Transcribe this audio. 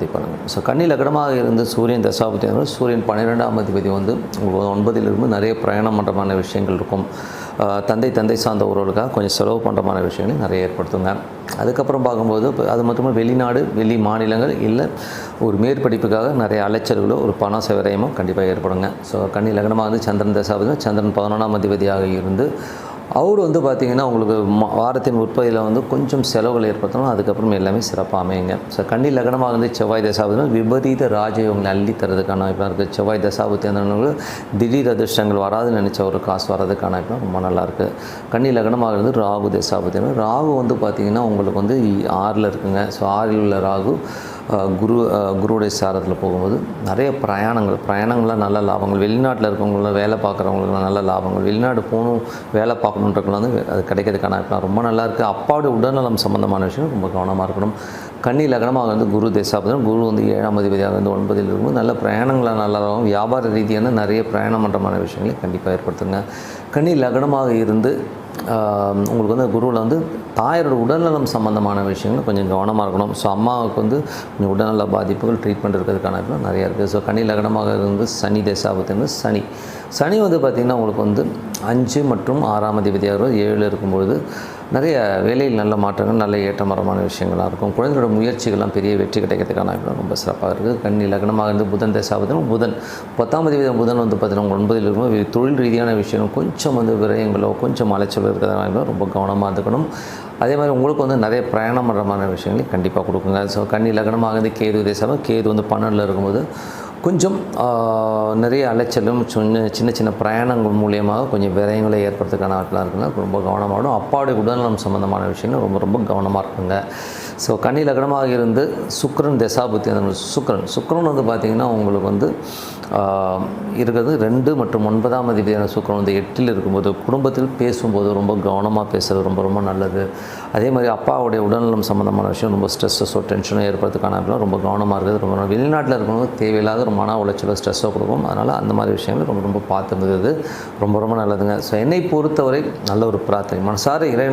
சரி பண்ணுங்கள் ஸோ கன்னி லக்னமாக இருந்து சூரியன் தசாபதி சூரியன் பன்னிரெண்டாம் அதிபதி வந்து உங்களுக்கு ஒன்பதிலிருந்து நிறைய பிரயாணம் பண்ணுறமான விஷயங்கள் இருக்கும். தந்தை தந்தை சார்ந்த உறவுகளுக்காக கொஞ்சம் செலவு பண்ணுறமான விஷயங்களை நிறைய ஏற்படுத்துங்க. அதுக்கப்புறம் பார்க்கும்போது அது மட்டுமே வெளிநாடு வெளி மாநிலங்கள் இல்லை ஒரு மேற்படிப்புக்காக நிறைய அலைச்சல்களோ ஒரு பண விரயமோ கண்டிப்பாக ஏற்படுங்க. ஸோ கன்னி லக்னமாக வந்து சந்திரன் தசாபதி சந்திரன் பதினொன்றாம் அதிபதியாக இருந்து அவர் வந்து பார்த்திங்கன்னா உங்களுக்கு வாரத்தின் உற்பத்தியில் வந்து கொஞ்சம் செலவுகள் ஏற்படுத்தணும் அதுக்கப்புறம் எல்லாமே சிறப்பாக அமையுங்க. ஸோ கண்ணி லக்னமாக இருந்து செவ்வாய் தசாபத்தில் விபரீத ராஜயோகங்களை அள்ளி தரதுக்கான வாய்ப்பாக இருக்குது செவ்வாய் தசாபத்தி அந்த திடீர் அதிர்ஷ்டங்கள் வராதுன்னு நினச்ச ஒரு காசு வர்றதுக்கான வாய்ப்பு ரொம்ப நல்லாயிருக்கு இருக்குது கண்ணி லக்னமாக இருந்து ராகு தசாபதி ராகு வந்து பார்த்திங்கன்னா உங்களுக்கு வந்து ஆறில் இருக்குங்க. ஸோ ஆறில் உள்ள ராகு குரு குருவுடைய சாரத்தில் போகும்போது நிறைய பிரயாணங்கள் பிரயாணங்களாக நல்ல லாபங்கள். வெளிநாட்டில் இருக்கவங்களாம் வேலை பார்க்குறவங்களுக்கு நல்ல லாபங்கள். வெளிநாடு போகணும் வேலை பார்க்கணுன்றவங்களாம் வந்து அது கிடைக்கிறதுக்கான இருக்கலாம் ரொம்ப நல்லா இருக்குது அப்பாவுடைய உடல்நலம் சம்மந்தமான விஷயம் ரொம்ப கவனமாக இருக்கணும். கன்னி லக்னமாக வந்து குரு தேசாபதம் குரு வந்து ஏழாம் அதிபதியாக வந்து ஒன்பதில் இருக்கும்போது நல்ல பிரயாணங்களாக நல்லாவும் வியாபார ரீதியான நிறைய பிரயாணம் பண்ணுறமான விஷயங்களை கண்டிப்பாக ஏற்படுத்துங்க. கன்னி லக்னமாக இருந்து உங்களுக்கு வந்து குருவில் வந்து தாயாரோட உடல்நலம் சம்மந்தமான விஷயங்கள் கொஞ்சம் கவனமாக இருக்கணும். ஸோ அம்மாவுக்கு வந்து கொஞ்சம் உடல்நல பாதிப்புகள் ட்ரீட்மெண்ட் இருக்கிறதுக்கான நிறையா இருக்குது ஸோ கனி லக்னமாக இருந்து சனி தேசாபத்தின்னு சனி. சனி வந்து பார்த்திங்கன்னா உங்களுக்கு வந்து அஞ்சு மற்றும் ஆறாம் அதிபதியாக இருக்கும். ஏழு இருக்கும்பொழுது நிறைய வேலையில் நல்ல மாற்றங்கள் நல்ல ஏற்றமரமான விஷயங்களாக இருக்கும். குழந்தைகளோட முயற்சிகள்லாம் பெரிய வெற்றி கிடைக்கிறதுக்கான ரொம்ப சிறப்பாக இருக்குது. கண்ணி லக்னமாக இருந்து புதன் தேசாபத்தினும் புதன். பத்தாம் அதிபதி புதன் வந்து பார்த்தீங்கன்னா ஒன்பதில் இருக்கும்போது தொழில் ரீதியான விஷயங்கள் கொஞ்சம் வந்து விரயங்களோ கொஞ்சம் அலைச்சல் இருக்கிறதா ரொம்ப கவனமாக இருந்துக்கணும். அதே மாதிரி உங்களுக்கு வந்து நிறைய பிரயாணம் பண்ணுறமான விஷயங்களையும் கண்டிப்பாக கொடுக்குங்க. ஸோ கண்ணி லக்னமாக இருந்து கேது தேசம் கேது வந்து பன்னெண்டில் இருக்கும்போது கொஞ்சம் நிறைய அலைச்சலும் சின்ன சின்ன சின்ன பிரயாணங்கள் மூலியமாக கொஞ்சம் விரயங்களை ஏற்படுறதுக்கான ஆட்களாக இருக்குன்னா ரொம்ப கவனமாகும் அப்பாடு உடல்நலம் சம்மந்தமான விஷயங்கள் ரொம்ப ரொம்ப கவனமாக இருக்குங்க. ஸோ கன்னி லக்னமாக இருந்து சுக்ரன் தசாபுத்தி அந்த சுக்ரன் சுக்ரன் வந்து பார்த்திங்கன்னா உங்களுக்கு வந்து இருக்கிறது. ரெண்டு மற்றும் ஒன்பதாம் அதிபதியான சுக்கரன் வந்து எட்டில் இருக்கும்போது குடும்பத்தில் பேசும்போது ரொம்ப கவனமாக பேசுறது ரொம்ப ரொம்ப நல்லது. அதே மாதிரி அப்பாவுடைய உடல்நலம் சம்மந்தமான விஷயம் ரொம்ப ஸ்ட்ரெஸ்ஸோ டென்ஷனோ ஏற்படுறதுக்கான ரொம்ப கவனமாக இருக்குது. ரொம்ப வெளிநாட்டில் இருக்கிறவங்க தேவையில்லாத ஒரு மன உளைச்சலோ ஸ்ட்ரெஸ்ஸோ கொடுக்கும். அதனால் அந்த மாதிரி விஷயங்கள் ரொம்ப ரொம்ப பார்த்துருந்தது. ரொம்ப ரொம்ப நல்லதுங்க. ஸோ என்னை பொறுத்தவரை நல்ல ஒரு பிரார்த்தனை. மனசார இறை